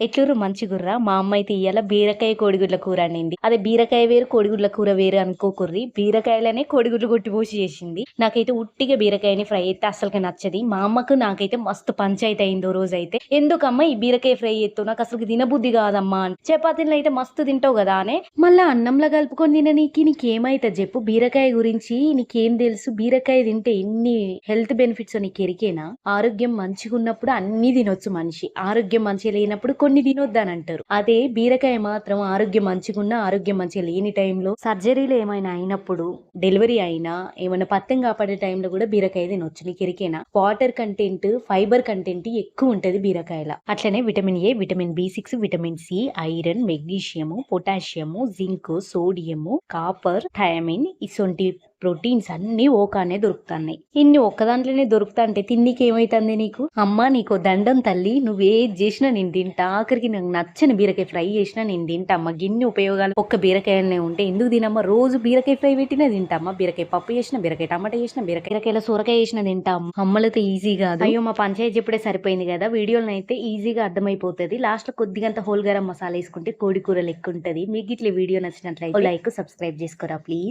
ఎట్లూరు మంచి మంచిగుర్రా మా అమ్మ అయితే ఇయ్యాల బీరకాయ కోడిగుడ్ల కూర అనింది. అదే బీరకాయ వేరు కోడిగుడ్ల కూర వేరు అనుకోకుర్రి. బీరకాయలనే కోడిగుడ్లు కొట్టిపోసి చేసింది. నాకైతే ఉట్టిగా బీరకాయని ఫ్రై అయితే అసలుకి నచ్చది. మా అమ్మకు నాకైతే మస్తు పంచాయతీ అయిందో రోజు అయితే ఎందుకమ్మా ఈ బీరకాయ ఫ్రై ఎత్తు నాకు అసలు తినబుద్ధి కాదమ్మా అని. చపాతీలు అయితే మస్తు తింటావు కదా అనే. మళ్ళా అన్నంలో కలుపుకొని తిన నీకు చెప్పు? బీరకాయ గురించి నీకేం తెలుసు? బీరకాయ తింటే ఎన్ని హెల్త్ బెనిఫిట్స్ నీకు ఎరికేనా? ఆరోగ్యం మంచిగా ఉన్నప్పుడు అన్ని తినొచ్చు మనిషి. ఆరోగ్యం మంచిగా లేనప్పుడు కొన్ని తినొద్దు అంటారు అదే బీరకాయ మాత్రం ఆరోగ్యం మంచిగున్నా ఆరోగ్యం మంచిగా లేని టైంలో సర్జరీలు ఏమైనా అయినప్పుడు డెలివరీ అయినా ఏమైనా పత్తం కాపాడే టైంలో కూడా బీరకాయ తినొచ్చు. నీకు ఎరికేనా వాటర్ కంటెంట్ ఫైబర్ కంటెంట్ ఎక్కువ ఉంటది బీరకాయల. అట్లనే vitamin A vitamin B six vitamin C iron magnesium potassium zinc sodium copper thiamine ఇసొంటి ప్రోటీన్స్ అన్ని ఓకానే దొరుకుతున్నాయి. ఇన్ని ఒక్క దాంట్లోనే దొరుకుతా అంటే తిండికి ఏమైతుంది నీకు? అమ్మ నీకు దండం తల్లి నువ్వేది చేసినా నేను తింటా. ఆఖరికి నాకు నచ్చని బీరకాయ ఫ్రై చేసినా నేను తింటా. అమ్మ గిన్ని ఉపయోగాలు ఒక్క బీరకాయనే ఉంటే ఎందుకు తినమ్మా? రోజు బీరకాయ ఫ్రై పెట్టినా తింటామ్మా. బీరకాయ పప్పు చేసిన బీరకాయ టమాటా చేసిన బీరకాయ బీరకాయల సొరకాయ చేసిన తింటాం అమ్మలతో ఈజీ కాదు. అయ్యో మా పంచాయతీ చెప్పుడే సరిపోయింది కదా. వీడియోలను అయితే ఈజీగా అర్థమైపోతుంది. లాస్ట్లో కొద్దిగంత హోల్ గరం మసాలా వేసుకుంటే కోడి కూర లెక్క ఉంటుంది మీకు ఇట్లా వీడియో నచ్చినట్లయితే లైక్ సబ్స్క్రైబ్ చేసుకోరా ప్లీజ్.